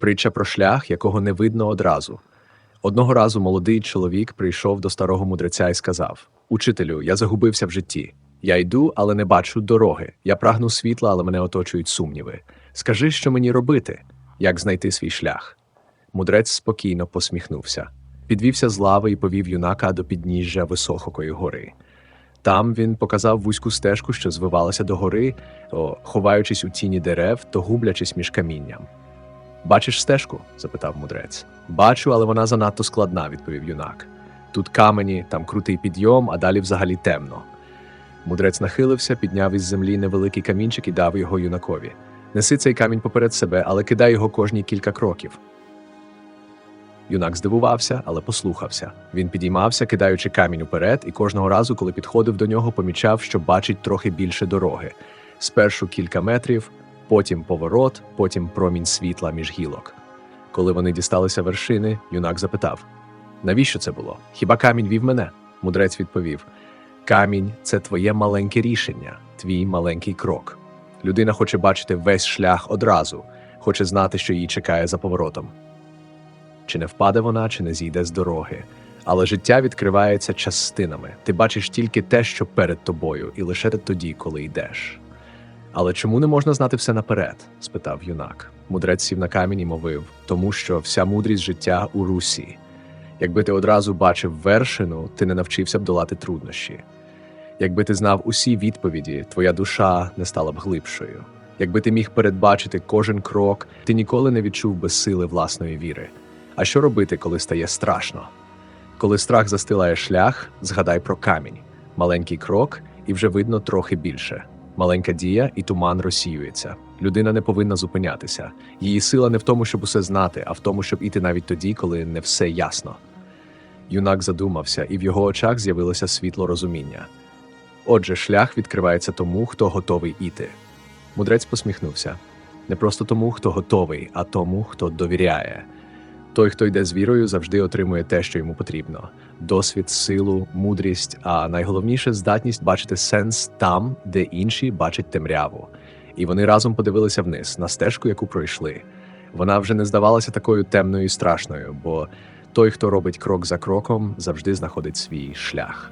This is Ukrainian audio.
Притча про шлях, якого не видно одразу. Одного разу молодий чоловік прийшов до старого мудреця і сказав: Учителю, я загубився в житті. Я йду, але не бачу дороги. Я прагну світла, але мене оточують сумніви. Скажи, що мені робити, як знайти свій шлях. Мудрець спокійно посміхнувся, підвівся з лави і повів юнака до підніжжя високої гори. Там він показав вузьку стежку, що звивалася до гори, ховаючись у тіні дерев, то гублячись між камінням. Бачиш стежку? запитав мудрець. Бачу, але вона занадто складна, відповів юнак. Тут камені, там крутий підйом, а далі взагалі темно. Мудрець нахилився, підняв із землі невеликий камінчик і дав його юнакові. Неси цей камінь поперед себе, але кидай його кожні кілька кроків. Юнак здивувався, але послухався. Він підіймався, кидаючи камінь уперед, і кожного разу, коли підходив до нього, помічав, що бачить трохи більше дороги. Спершу кілька метрів, потім поворот, потім промінь світла між гілок. Коли вони дісталися вершини, юнак запитав: Навіщо це було? Хіба камінь вів мене? Мудрець відповів: Камінь це твоє маленьке рішення, твій маленький крок. Людина хоче бачити весь шлях одразу, хоче знати, що її чекає за поворотом. Чи не впаде вона, чи не зійде з дороги. Але життя відкривається частинами. Ти бачиш тільки те, що перед тобою, і лише тоді, коли йдеш. Але чому не можна знати все наперед? спитав юнак. Мудрець сів на камінь і мовив, тому що вся мудрість життя у русі. Якби ти одразу бачив вершину, ти не навчився б долати труднощі. Якби ти знав усі відповіді, твоя душа не стала б глибшою. Якби ти міг передбачити кожен крок, ти ніколи не відчув би сили власної віри. А що робити, коли стає страшно? Коли страх застилає шлях, згадай про камінь. Маленький крок, і вже видно трохи більше. Маленька дія, і туман розсіюється. Людина не повинна зупинятися. Її сила не в тому, щоб усе знати, а в тому, щоб іти навіть тоді, коли не все ясно. Юнак задумався, і в його очах з'явилося світло розуміння. Отже, шлях відкривається тому, хто готовий іти. Мудрець посміхнувся. Не просто тому, хто готовий, а тому, хто довіряє. Той, хто йде з вірою, завжди отримує те, що йому потрібно: досвід, силу, мудрість, а найголовніше здатність бачити сенс там, де інші бачать темряву. І вони разом подивилися вниз на стежку, яку пройшли. Вона вже не здавалася такою темною і страшною, бо той, хто робить крок за кроком, завжди знаходить свій шлях.